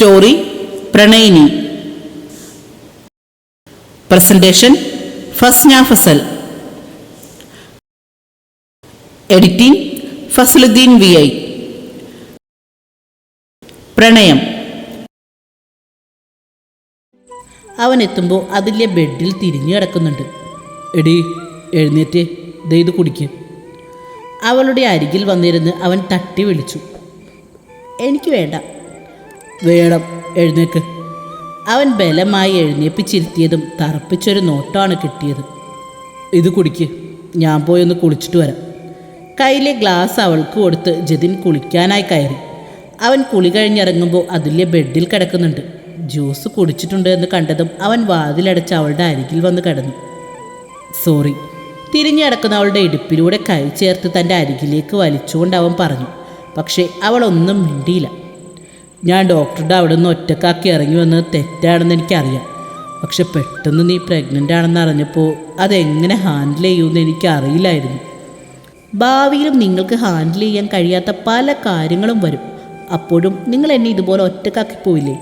Story പ്രണയിനി. Presentation Fasna Fasal. Editing Fasaluddin V I. പ്രണയം. അവൻ എത്തുമ്പോൾ അതിലെ ബെഡിൽ തിരിഞ്ഞു കിടക്കുന്നുണ്ട്. എടി എഴുന്നേറ്റ് ദേ ഇത് കുടിക്ക്. അവളുടെ അരികിൽ വന്നിരുന്ന് അവൻ തട്ടി വിളിച്ചു. എനിക്ക് വേണ്ട. വേണം എഴുന്നേക്ക്. അവൻ ബലമായി എഴുന്നേപ്പിച്ചിരുത്തിയതും തറപ്പിച്ചൊരു നോട്ടമാണ് കിട്ടിയത്. ഇത് കുടിക്ക്. ഞാൻ പോയി ഒന്ന് കുളിച്ചിട്ട് വരാം. കയ്യിലെ ഗ്ലാസ് അവൾക്ക് കൊടുത്ത് ജതിൻ കുളിക്കാനായി കയറി. അവൻ കുളി കഴിഞ്ഞിറങ്ങുമ്പോൾ അതിലെ ബെഡിൽ കിടക്കുന്നുണ്ട്. ജ്യൂസ് കുടിച്ചിട്ടുണ്ട് എന്ന് കണ്ടതും അവൻ വാതിലടച്ച് അവളുടെ അരികിൽ വന്ന് കിടന്നു. സോറി. തിരിഞ്ഞു കിടക്കുന്ന അവളുടെ ഇടുപ്പിലൂടെ കൈ ചേർത്ത് തന്റെ അരികിലേക്ക് വലിച്ചുകൊണ്ട് അവൻ പറഞ്ഞു. പക്ഷേ അവളൊന്നും മിണ്ടിയില്ല. ഞാൻ ഡോക്ടറുടെ അവിടെ നിന്ന് ഒറ്റക്കാക്കി ഇറങ്ങി വന്നത് തെറ്റാണെന്ന് എനിക്കറിയാം. പക്ഷെ പെട്ടെന്ന് നീ പ്രഗ്നന്റ് ആണെന്ന് അറിഞ്ഞപ്പോൾ അതെങ്ങനെ ഹാൻഡിൽ ചെയ്യുമെന്ന് എനിക്ക് അറിയില്ലായിരുന്നു ഭാവിയിലും നിങ്ങൾക്ക് ഹാൻഡിൽ ചെയ്യാൻ കഴിയാത്ത പല കാര്യങ്ങളും വരും. അപ്പോഴും നിങ്ങൾ എന്നെ ഇതുപോലെ ഒറ്റക്കാക്കി പോയില്ലേ?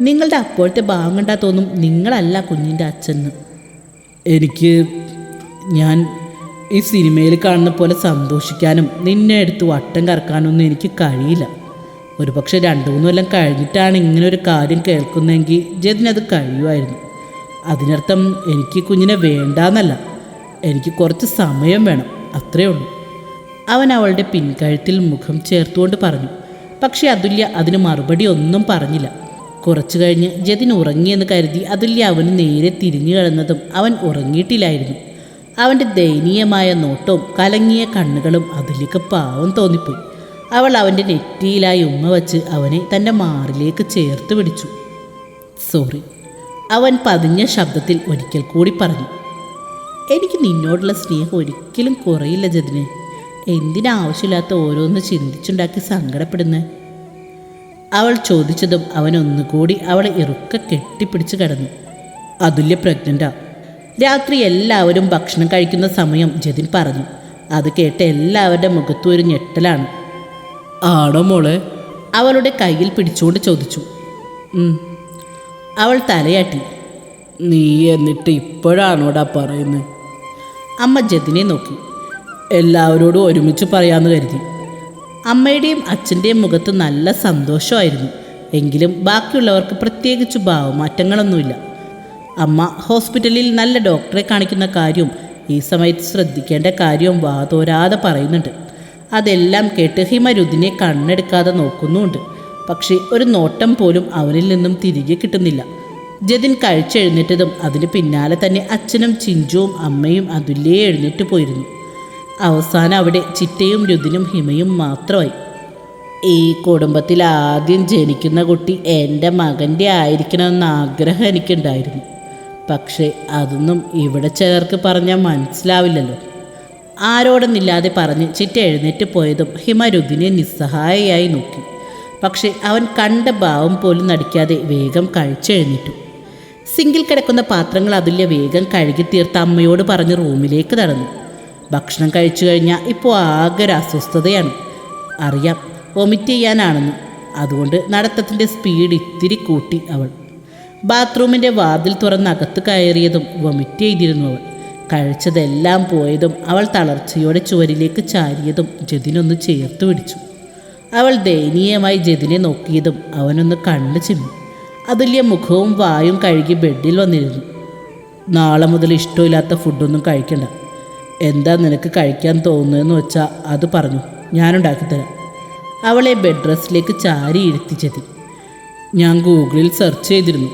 നിങ്ങളുടെ അപ്പോഴത്തെ ഭാവം കണ്ടാൽ തോന്നും നിങ്ങളല്ല കുഞ്ഞിന്റെ അച്ഛന്ന് എനിക്ക് ഞാൻ ഈ സിനിമയിൽ കാണുന്ന പോലെ സന്തോഷിക്കാനും നിന്നെ എടുത്ത് വട്ടം കറക്കാനൊന്നും എനിക്ക് കഴിയില്ല. ഒരു പക്ഷെ രണ്ടു മൂന്ന് കൊല്ലം കഴിഞ്ഞിട്ടാണ് ഇങ്ങനെ ഒരു കാര്യം കേൾക്കുന്നതെങ്കിൽ ജതിനത് കഴിയുമായിരുന്നു. അതിനർത്ഥം എനിക്ക് കുഞ്ഞിനെ വേണ്ടാന്നല്ല. എനിക്ക് കുറച്ച് സമയം വേണം. അത്രയേ ഉള്ളൂ. അവൻ അവളുടെ പിൻകഴുത്തിൽ മുഖം ചേർത്തുകൊണ്ട് പറഞ്ഞു. പക്ഷേ അതുല്യ അതിന് മറുപടി ഒന്നും പറഞ്ഞില്ല. കുറച്ചു കഴിഞ്ഞ് ജതിൻ ഉറങ്ങിയെന്ന് കരുതി അതുല്യ അവന് നേരെ തിരിഞ്ഞു കിടന്നതും അവൻ ഉറങ്ങിയിട്ടില്ലായിരുന്നു. അവന്റെ ദയനീയമായ നോട്ടവും കലങ്ങിയ കണ്ണുകളും അതുല്യക്ക് പാവം തോന്നിപ്പോയി. അവൾ അവന്റെ നെറ്റിയിലായി ഉമ്മ വച്ച് അവനെ തന്റെ മാറിലേക്ക് ചേർത്ത് പിടിച്ചു. സോറി അവൻ പതിഞ്ഞ ശബ്ദത്തിൽ ഒരിക്കൽ കൂടി പറഞ്ഞു എനിക്ക് നിന്നോടുള്ള സ്നേഹം ഒരിക്കലും കുറയില്ല ജതിന്. എന്തിനാവശ്യമില്ലാത്ത ഓരോന്ന് ചിന്തിച്ചുണ്ടാക്കി സങ്കടപ്പെടുന്നു? അവൾ ചോദിച്ചതും അവൻ ഒന്നുകൂടി അവളെ ഇറുക്ക കെട്ടിപ്പിടിച്ച് കിടന്നു. അതുല്യ പ്രഗ്നന്റാ രാത്രി എല്ലാവരും ഭക്ഷണം കഴിക്കുന്ന സമയം ജതിൻ പറഞ്ഞു അത് കേട്ട് എല്ലാവരുടെ മുഖത്തും ഒരു ഞെട്ടലാണ്. ആണോ മോളെ? അവളുടെ കയ്യിൽ പിടിച്ചുകൊണ്ട് ചോദിച്ചു. അവൾ തലയാട്ടി. നീ എന്നിട്ട് ഇപ്പോഴാണോടാ പറയുന്നത് അമ്മ ജതിനെ നോക്കി. എല്ലാവരോടും ഒരുമിച്ച് പറയാമെന്ന് കരുതി. അമ്മയുടെയും അച്ഛന്റെയും മുഖത്ത് നല്ല സന്തോഷമായിരുന്നു. എങ്കിലും ബാക്കിയുള്ളവർക്ക് പ്രത്യേകിച്ച് ഭാവമാറ്റങ്ങളൊന്നുമില്ല. അമ്മ ഹോസ്പിറ്റലിൽ നല്ല ഡോക്ടറെ കാണിക്കുന്ന കാര്യവും ഈ സമയത്ത് ശ്രദ്ധിക്കേണ്ട കാര്യവും വാതോരാതെ പറയുന്നുണ്ട്. അതെല്ലാം കേട്ട് ഹിമരുദിനെ കണ്ണെടുക്കാതെ നോക്കുന്നുണ്ട്. പക്ഷേ ഒരു നോട്ടം പോലും അവനിൽ നിന്നും തിരികെ കിട്ടുന്നില്ല. ജതിൻ കഴിച്ചെഴുന്നേറ്റതും അതിന് പിന്നാലെ തന്നെ അച്ഛനും ചിഞ്ചുവും അമ്മയും അതുല്യേ എഴുന്നേറ്റ് പോയിരുന്നു. അവസാനം അവിടെ ചിറ്റയും രുദിനും ഹിമയും മാത്രമായി. ഈ കുടുംബത്തിൽ ആദ്യം ജനിക്കുന്ന കുട്ടി എന്റെ മകന്റെ ആയിരിക്കണമെന്ന ആഗ്രഹം എനിക്കുണ്ടായിരുന്നു. പക്ഷേ അതൊന്നും ഇവിടെ ചിലർക്ക് പറഞ്ഞാൽ മനസ്സിലാവില്ലല്ലോ. ആരോടൊന്നില്ലാതെ പറഞ്ഞ് ചിറ്റ എഴുന്നേറ്റ് പോയതും ഹിമരുദിനെ നിസ്സഹായയായി നോക്കി. പക്ഷേ അവൻ കണ്ട ഭാവം പോലും നടിക്കാതെ വേഗം കഴിച്ചെഴുന്നേറ്റു. സിങ്കിൽ കിടക്കുന്ന പാത്രങ്ങൾ അതുല്യ വേഗം കഴുകി തീർത്ത അമ്മയോട് പറഞ്ഞ് റൂമിലേക്ക് നടന്നു. ഭക്ഷണം കഴിച്ചു കഴിഞ്ഞാൽ ഇപ്പോൾ ആകെ ഒരു അസ്വസ്ഥതയാണ്. അറിയാം വൊമിറ്റ് ചെയ്യാനാണെന്ന്. അതുകൊണ്ട് നടത്തത്തിന്റെ സ്പീഡ് ഇത്തിരി കൂട്ടി അവൾ. ബാത്റൂമിന്റെ വാതിൽ തുറന്ന് അകത്ത് കയറിയതും വൊമിറ്റ് ചെയ്തിരുന്നു അവൾ. കഴിച്ചതെല്ലാം പോയതും അവൾ തളർച്ചയോടെ ചുവരിലേക്ക് ചാരിയതും ജതിനൊന്ന് ചേർത്ത് പിടിച്ചു. അവൾ ദയനീയമായി ജതിനെ നോക്കിയതും അവനൊന്ന് കണ്ണു ചിമ്മി. അതുല്യ മുഖവും വായും കഴുകി ബെഡിൽ വന്നിരുന്നു. നാളെ മുതൽ ഇഷ്ടമില്ലാത്ത ഫുഡൊന്നും കഴിക്കണ്ട. എന്താ നിനക്ക് കഴിക്കാൻ തോന്നുന്നതെന്ന് വെച്ചാൽ അത് പറഞ്ഞു. ഞാനുണ്ടാക്കിത്തരാം. അവളെ ബെഡ് റെസ്റ്റിലേക്ക് ചാരി ജതി. ഞാൻ ഗൂഗിളിൽ സെർച്ച് ചെയ്തിരുന്നു.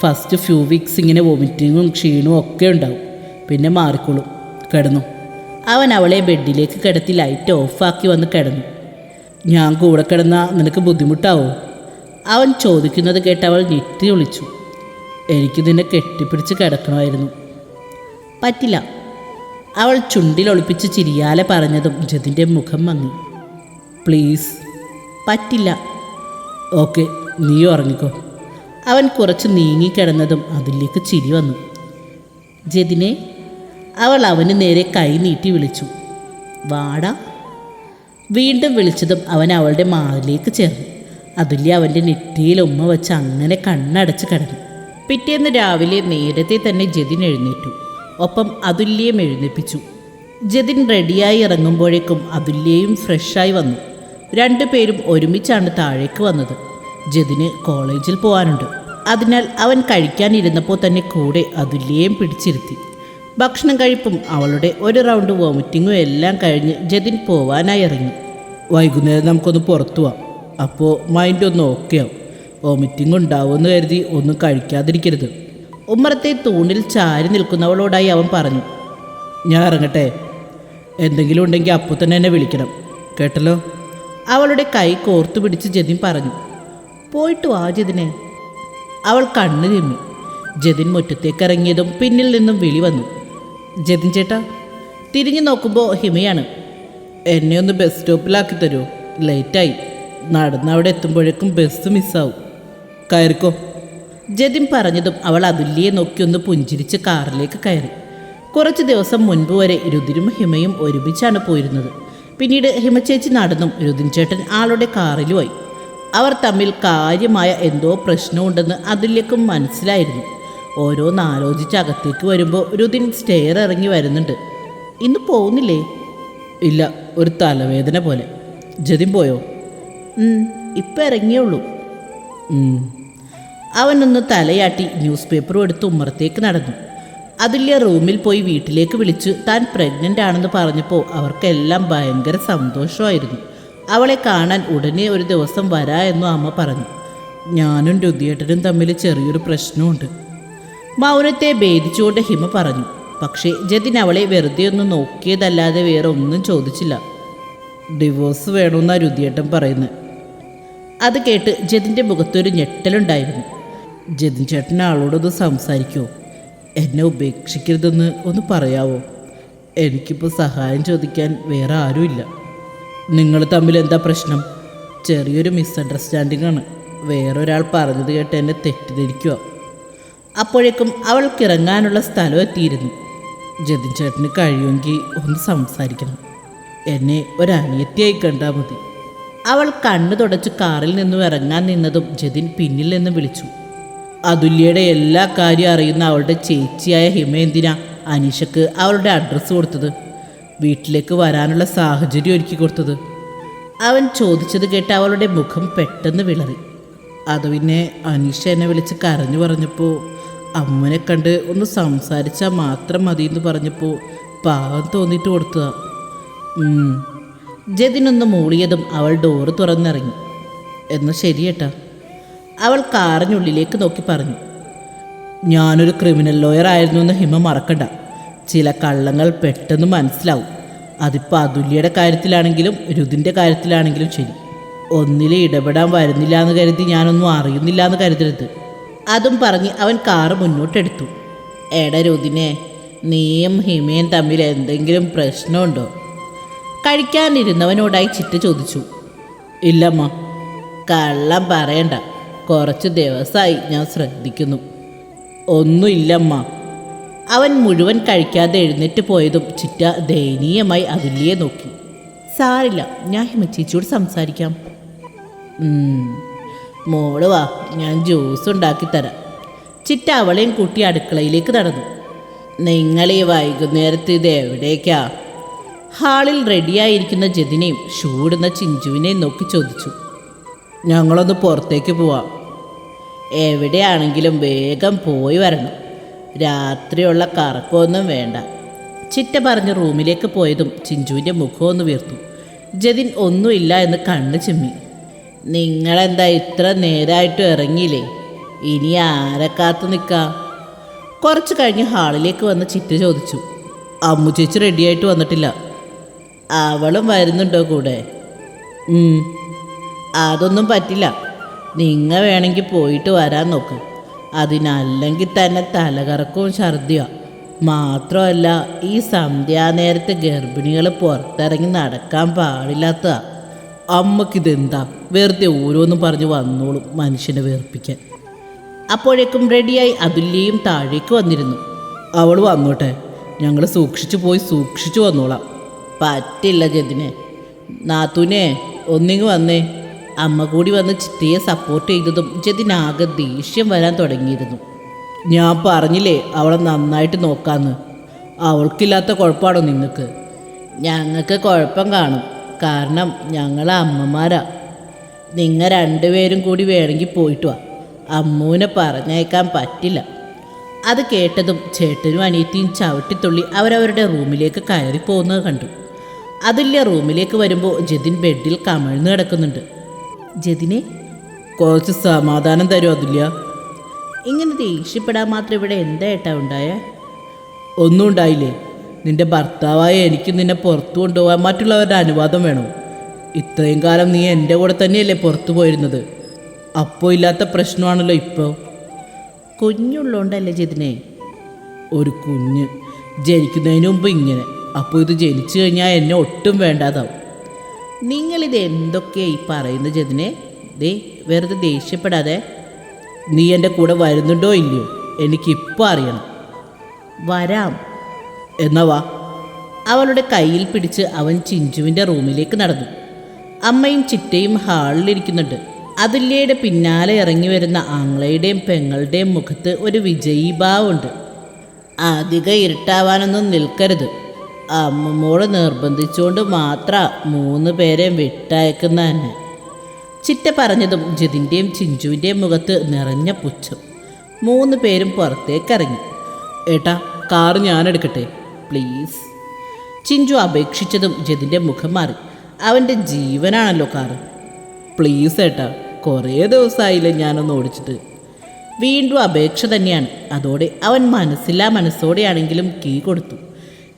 ഫസ്റ്റ് ഫ്യൂ വീക്സ് ഇങ്ങനെ വോമിറ്റിങ്ങും ക്ഷീണവും ഒക്കെ ഉണ്ടാവും. പിന്നെ മാറിക്കോളും. കിടന്നു. അവൻ അവളെ ബെഡിലേക്ക് കിടത്തി ലൈറ്റ് ഓഫാക്കി വന്ന് കിടന്നു. ഞാൻ കൂടെ കിടന്നാൽ നിനക്ക് ബുദ്ധിമുട്ടാവോ? അവൻ ചോദിക്കുന്നത് കേട്ട് അവൾ ഞെട്ടി വിളിച്ചു. എനിക്ക് നിന്നെ കെട്ടിപ്പിടിച്ച് കിടക്കണമായിരുന്നു. പറ്റില്ല. അവൾ ചുണ്ടിൽ ഒളിപ്പിച്ച് ചിരിയാലെ പറഞ്ഞതും ജതിന്റെ മുഖം മങ്ങി. പ്ലീസ് പറ്റില്ല. ഓക്കെ നീ ഉറങ്ങിക്കോ. അവൻ കുറച്ച് നീങ്ങിക്കിടന്നതും അതിലേക്ക് ചിരി വന്നു. ജതിനെ അവൾ അവന് നേരെ കൈ നീട്ടി വിളിച്ചു. വാടാ. വീണ്ടും വിളിച്ചതും അവൻ അവളുടെ മാറിലേക്ക് ചേർന്നു അതുല്യ അവന്റെ നെറ്റിയിൽ ഉമ്മ വെച്ച് അങ്ങനെ കണ്ണടച്ച് കടന്നു. പിറ്റേന്ന് രാവിലെ നേരത്തെ തന്നെ ജതിൻ എഴുന്നേറ്റു. ഒപ്പം അതുല്യയും എഴുന്നേപ്പിച്ചു. ജതിൻ റെഡിയായി ഇറങ്ങുമ്പോഴേക്കും അതുല്യയും ഫ്രഷായി വന്നു. രണ്ടുപേരും ഒരുമിച്ചാണ് താഴേക്ക് വന്നത്. ജതിന് കോളേജിൽ പോകാനുണ്ട് അതിനാൽ അവൻ കഴിക്കാനിരുന്നപ്പോൾ തന്നെ കൂടെ അതുല്യയും പിടിച്ചിരുത്തി. ഭക്ഷണം കഴിപ്പും അവളുടെ ഒരു റൗണ്ട് വോമിറ്റിങ്ങും എല്ലാം കഴിഞ്ഞ് ജതിൻ പോവാനായി ഇറങ്ങി. വൈകുന്നേരം നമുക്കൊന്ന് പുറത്തു പോവാം. അപ്പോൾ മൈൻഡ് ഒന്ന് ഓക്കെ ആവും. വോമിറ്റിംഗ് ഉണ്ടാവുമെന്ന് കരുതി ഒന്നും കഴിക്കാതിരിക്കരുത്. ഉമ്മറത്തെ തൂണിൽ ചാരി നിൽക്കുന്നവളോടായി അവൻ പറഞ്ഞു. ഞാൻ ഇറങ്ങട്ടെ. എന്തെങ്കിലും ഉണ്ടെങ്കിൽ അപ്പോൾ തന്നെ എന്നെ വിളിക്കണം. കേട്ടല്ലോ? അവളുടെ കൈ കോർത്തു പിടിച്ച് ജതിൻ പറഞ്ഞു. പോയിട്ട് വാ ജതിനെ. അവൾ കണ്ണു തിമ്മി ജതിൻ മുറ്റത്തേക്ക് ഇറങ്ങിയതും പിന്നിൽ നിന്നും വിളി വന്നു. ജതിൻ ചേട്ടാ തിരിഞ്ഞു നോക്കുമ്പോൾ ഹിമയാണ്. എന്നെ ഒന്ന് ബസ് സ്റ്റോപ്പിലാക്കി തരുമോ ലേറ്റായി നടന്ന് അവിടെ എത്തുമ്പോഴേക്കും ബസ് മിസ്സാവും കയറിക്കോ. ജതിൻ പറഞ്ഞതും അവൾ അതുല്യെ നോക്കി ഒന്ന് പുഞ്ചിരിച്ച് കാറിലേക്ക് കയറി. കുറച്ച് ദിവസം മുൻപ് വരെ രുതിരും ഹിമയും ഒരുമിച്ചാണ് പോയിരുന്നത്. പിന്നീട് ഹിമചേച്ചി നടന്നും രുതിൻ ചേട്ടൻ ആളുടെ കാറിലുമായി അവർ തമ്മിൽ കാര്യമായ എന്തോ പ്രശ്നമുണ്ടെന്ന് അതുല്യക്കും മനസ്സിലായിരുന്നു. ഓരോന്ന് ആലോചിച്ച് അകത്തേക്ക് വരുമ്പോൾ രുതിൻ സ്റ്റെയർ ഇറങ്ങി വരുന്നുണ്ട്. ഇന്ന് പോകുന്നില്ലേ ഇല്ല ഒരു തലവേദന പോലെ. ജതിൻ പോയോ? ഇപ്പം ഇറങ്ങിയുള്ളൂ അവനൊന്ന് തലയാട്ടി ന്യൂസ് പേപ്പറും എടുത്ത് ഉമ്മറത്തേക്ക് നടന്നു. അതില്യ റൂമിൽ പോയി വീട്ടിലേക്ക് വിളിച്ച് താൻ പ്രഗ്നന്റ് ആണെന്ന് പറഞ്ഞപ്പോൾ അവർക്കെല്ലാം ഭയങ്കര സന്തോഷമായിരുന്നു. അവളെ കാണാൻ ഉടനെ ഒരു ദിവസം വരാ എന്നും അമ്മ പറഞ്ഞു. ഞാനും രുതിയേട്ടനും തമ്മിൽ ചെറിയൊരു പ്രശ്നമുണ്ട്. മൗനത്തെ ഭേദിച്ചുകൊണ്ട് ഹിമ പറഞ്ഞു. പക്ഷേ ജതിൻ അവളെ വെറുതെ ഒന്ന് നോക്കിയതല്ലാതെ വേറെ ഒന്നും ചോദിച്ചില്ല. ഡിവോഴ്സ് വേണമെന്നാണ് രുതിയേട്ടൻ പറയുന്നത് അത് കേട്ട് ജതിന്റെ മുഖത്തൊരു ഞെട്ടലുണ്ടായിരുന്നു. ജതിൻ ചേട്ടൻ ആളോടൊന്ന് സംസാരിക്കുമോ എന്നെ ഉപേക്ഷിക്കരുതെന്ന് ഒന്ന് പറയാവോ. എനിക്കിപ്പോൾ സഹായം ചോദിക്കാൻ വേറെ ആരുമില്ല. നിങ്ങൾ തമ്മിൽ എന്താ പ്രശ്നം? ചെറിയൊരു മിസ്അണ്ടർസ്റ്റാൻഡിംഗ് ആണ്. വേറൊരാൾ പറഞ്ഞത് കേട്ട് എന്നെ തെറ്റിദ്ധരിക്കുക അപ്പോഴേക്കും അവൾക്ക് ഇറങ്ങാനുള്ള സ്ഥലം എത്തിയിരുന്നു. ജതിൻ ചേട്ടന് കഴിയുമെങ്കിൽ ഒന്ന് സംസാരിക്കണം. എന്നെ ഒരനിയത്തിയായി കണ്ടാൽ മതി. അവൾ കണ്ണു തുടച്ച് കാറിൽ നിന്നും ഇറങ്ങാൻ നിന്നതും ജതിൻ പിന്നിൽ നിന്ന് വിളിച്ചു. അതുല്യയുടെ എല്ലാ കാര്യം അറിയുന്ന അവളുടെ ചേച്ചിയായ ഹിമേന്ദിന അനീഷക്ക് അവളുടെ അഡ്രസ്സ് കൊടുത്തത്? വീട്ടിലേക്ക് വരാനുള്ള സാഹചര്യം ഒരുക്കി കൊടുത്തത്? അവൻ ചോദിച്ചത് കേട്ട് അവളുടെ മുഖം പെട്ടെന്ന് വിളറി. അത് പിന്നെ അനീഷ എന്നെ വിളിച്ച് കരഞ്ഞു പറഞ്ഞപ്പോൾ അമ്മനെ കണ്ട് ഒന്ന് സംസാരിച്ചാൽ മാത്രം മതി എന്ന് പറഞ്ഞപ്പോൾ പാവം തോന്നിയിട്ട് കൊടുത്തതാ ഉം. ജതിനൊന്ന് മൂളിയതും അവൾ ഡോറ് തുറന്നിറങ്ങി. എന്ന് ശരിയേട്ടാ അവൾ കാറിനുള്ളിലേക്ക് നോക്കി പറഞ്ഞു. ഞാനൊരു ക്രിമിനൽ ലോയർ ആയിരുന്നു എന്ന് ഹിമ മറക്കണ്ട. ചില കള്ളങ്ങൾ പെട്ടെന്ന് മനസ്സിലാവും. അതിപ്പോൾ അതുല്യയുടെ കാര്യത്തിലാണെങ്കിലും രുതിന്റെ കാര്യത്തിലാണെങ്കിലും ശരി. ഒന്നിലും ഇടപെടാൻ വരുന്നില്ല എന്ന് കരുതി ഞാനൊന്നും അറിയുന്നില്ല എന്ന് കരുതരുത്. അതും പറഞ്ഞ് അവൻ കാറ് മുന്നോട്ടെടുത്തു. എടാ നീയും ഹിമയും തമ്മിൽ എന്തെങ്കിലും പ്രശ്നമുണ്ടോ? കഴിക്കാനിരുന്നവനോടായി ചിറ്റ ചോദിച്ചു. ഇല്ലമ്മ കള്ളം പറയണ്ട. കുറച്ച് ദിവസമായി ഞാൻ ശ്രദ്ധിക്കുന്നു. ഒന്നുമില്ലമ്മ. അവൻ മുഴുവൻ കഴിക്കാതെ എഴുന്നേറ്റ് പോയതും ചിറ്റ ദയനീയമായി അതുല്യെ നോക്കി. സാറില്ല ഞാൻ ഹിമ ചേച്ചിയോട് സംസാരിക്കാം. മോൾ വാ ഞാൻ ജ്യൂസ് ഉണ്ടാക്കി തരാം. ചിറ്റ അവളെയും കൂട്ടി അടുക്കളയിലേക്ക് നടന്നു. നിങ്ങൾ ഈ വൈകുന്നേരത്ത് ഇത് എവിടേക്കാ? ഹാളിൽ റെഡിയായിരിക്കുന്ന ജതിനെയും ഷൂടുന്ന ചിഞ്ചുവിനെയും നോക്കി ചോദിച്ചു. ഞങ്ങളൊന്ന് പുറത്തേക്ക് പോവാം. എവിടെയാണെങ്കിലും വേഗം പോയി വരണം. രാത്രിയുള്ള കറക്കമൊന്നും വേണ്ട. ചിറ്റ പറഞ്ഞ് റൂമിലേക്ക് പോയതും ചിഞ്ചുവിന്റെ മുഖമൊന്ന് വീർത്തു. ജതിൻ ഒന്നുമില്ല എന്ന് കണ്ണ് ചിമ്മി. നിങ്ങളെന്താ ഇത്ര നേരായിട്ട് ഇറങ്ങിയില്ലേ? ഇനി ആരെ കാത്തു നിൽക്കാം കുറച്ച് കഴിഞ്ഞ് ഹാളിലേക്ക് വന്ന് ചിറ്റ ചോദിച്ചു. അമ്മു ചേച്ചി റെഡിയായിട്ട് വന്നിട്ടില്ല. അവളും വരുന്നുണ്ടോ കൂടെ. അതൊന്നും പറ്റില്ല. നിങ്ങൾ വേണമെങ്കിൽ പോയിട്ട് വരാൻ നോക്ക്. അതിനല്ലെങ്കിൽ തന്നെ തലകറക്കവും ഛർദിയോ. മാത്രമല്ല ഈ സന്ധ്യാനേരത്തെ ഗർഭിണികൾ പുറത്തിറങ്ങി നടക്കാൻ പാടില്ലാത്ത അമ്മക്കിതെന്താ? വെറുതെ ഓരോന്നും പറഞ്ഞ് വന്നോളും മനുഷ്യനെ വേർപ്പിക്കാൻ. അപ്പോഴേക്കും റെഡിയായി അതുല്യയും താഴേക്ക് വന്നിരുന്നു. അവൾ വന്നോട്ടെ ഞങ്ങൾ സൂക്ഷിച്ചു പോയി സൂക്ഷിച്ചു വന്നോളാം. പറ്റില്ല ജതിനെ. നാത്തൂനെ ഒന്നിങ്ങ് വന്നേ. അമ്മ കൂടി വന്ന് ചിത്തയെ സപ്പോർട്ട് ചെയ്തതും ജതിനാകെ ദേഷ്യം വരാൻ തുടങ്ങിയിരുന്നു. ഞാൻ പറഞ്ഞില്ലേ അവളെ നന്നായിട്ട് നോക്കാന്ന്. അവൾക്കില്ലാത്ത കുഴപ്പമാണോ നിങ്ങൾക്ക് ഞങ്ങൾക്ക് കുഴപ്പം കാണും. കാരണം ഞങ്ങൾ അമ്മമാരാ. നിങ്ങൾ രണ്ടുപേരും കൂടി വേണമെങ്കിൽ പോയിട്ട് വാ. അമ്മൂനെ പറഞ്ഞേക്കാൻ പറ്റില്ല. അത് കേട്ടതും ചേട്ടനും അനിയത്തിയും ചവിട്ടിത്തുള്ളി അവരവരുടെ റൂമിലേക്ക് കയറി പോകുന്നത് കണ്ടു. അതില്ല റൂമിലേക്ക് വരുമ്പോൾ ജതിൻ ബെഡിൽ കമഴ്ന്നു കിടക്കുന്നുണ്ട്. ജതിനെ കുറച്ച് സമാധാനം തരും അതില്ല ഇങ്ങനെ ദേഷ്യപ്പെടാൻ മാത്രം ഇവിടെ എന്താ ഏട്ടാ ഉണ്ടായേ? ഒന്നും ഉണ്ടായില്ലേ? നിന്റെ ഭർത്താവായ എനിക്ക് നിന്നെ പുറത്തു കൊണ്ടുപോകാൻ മറ്റുള്ളവരുടെ അനുവാദം വേണം. ഇത്രയും കാലം നീ എന്റെ കൂടെ തന്നെയല്ലേ പുറത്തു പോയിരുന്നത്? അപ്പോൾ ഇല്ലാത്ത പ്രശ്നമാണല്ലോ ഇപ്പോൾ കുഞ്ഞുള്ളോണ്ടല്ലേ ജിതിനെ? ഒരു കുഞ്ഞ് ജനിക്കുന്നതിന് മുമ്പ് ഇങ്ങനെ. അപ്പോൾ ഇത് ജനിച്ചു കഴിഞ്ഞാൽ എന്നെ ഒട്ടും വേണ്ടാതാവും. നിങ്ങളിത് എന്തൊക്കെയാ ഈ പറയുന്നത് ജതിനെ? ദേ വെറുതെ ദേഷ്യപ്പെടാതെ. നീ എന്റെ കൂടെ വരുന്നുണ്ടോ ഇല്ലയോ? എനിക്കിപ്പോൾ അറിയണം. വരാം. എന്നാ വാ അവളുടെ കയ്യിൽ പിടിച്ച് അവൻ ചിഞ്ചുവിന്റെ റൂമിലേക്ക് നടന്നു. അമ്മയും ചിറ്റയും ഹാളിലിരിക്കുന്നുണ്ട് അതുല്യയുടെ പിന്നാലെ ഇറങ്ങി വരുന്ന ആങ്ങളയുടെയും പെങ്ങളുടെയും മുഖത്ത് ഒരു വിജയീഭാവമുണ്ട് അധികം ഇരുട്ടാവാനൊന്നും നിൽക്കരുത്. അമ്മമ്മോട് നിർബന്ധിച്ചുകൊണ്ട് മാത്രം മൂന്ന് പേരെയും വിട്ടയക്കുന്ന തന്നെ. ചിറ്റ പറഞ്ഞതും ജിതിന്റെയും ചിഞ്ചുവിന്റെയും മുഖത്ത് നിറഞ്ഞ പുച്ഛം. മൂന്ന് പേരും പുറത്തേക്കിറങ്ങി ഏട്ടാ കാറ് ഞാൻ എടുക്കട്ടെ പ്ലീസ് ചിഞ്ചു അപേക്ഷിച്ചതും ജതിന്റെ മുഖം മാറി. അവന്റെ ജീവനാണല്ലോ കാറ്. പ്ലീസ് ഏട്ടാ കുറേ ദിവസമായില്ലേ ഞാനൊന്ന് ഓടിച്ചിട്ട്. വീണ്ടും അപേക്ഷ തന്നെയാണ്. അതോടെ അവൻ മനസ്സില്ലാ മനസ്സോടെയാണെങ്കിലും കീ കൊടുത്തു.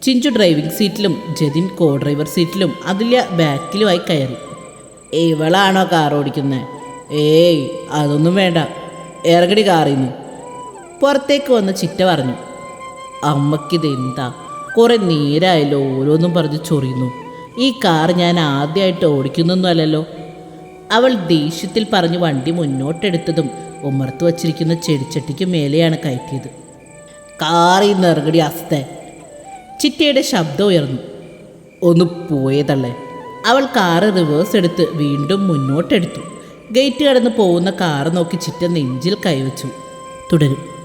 ചിഞ്ചു ഡ്രൈവിംഗ് സീറ്റിലും ജതിൻ കോ ഡ്രൈവർ സീറ്റിലും അതില്ല ബാക്കിലുമായി കയറി. ഇവളാണോ കാർ ഓടിക്കുന്നത് ഏയ് അതൊന്നും വേണ്ട. ഇറങ്ങടി കാറിന്ന്. പുറത്തേക്ക് വന്ന് ചിറ്റ പറഞ്ഞു. അമ്മക്കിത് എന്താ കുറെ നേരമായല്ലോ ഓരോന്നും പറഞ്ഞ് ചൊറിയുന്നു. ഈ കാർ ഞാൻ ആദ്യമായിട്ട് ഓടിക്കുന്നൊന്നും അല്ലല്ലോ അവൾ ദേഷ്യത്തിൽ പറഞ്ഞ് വണ്ടി മുന്നോട്ടെടുത്തതും ഉമ്മർത്ത് വച്ചിരിക്കുന്ന ചെടിച്ചട്ടിക്ക് മേലെയാണ് കയറ്റിയത്. നിന്ന് ഇറങ്ങടി അസ്തേ. ചിറ്റയുടെ ശബ്ദം ഉയർന്നു. ഒന്ന് പോയതല്ലേ? അവൾ കാറ് റിവേഴ്സ് എടുത്ത് വീണ്ടും മുന്നോട്ടെടുത്തു. ഗേറ്റ് കടന്ന് പോകുന്ന കാറ് നോക്കി ചിറ്റ നെഞ്ചിൽ കൈവച്ചു. തുടരും.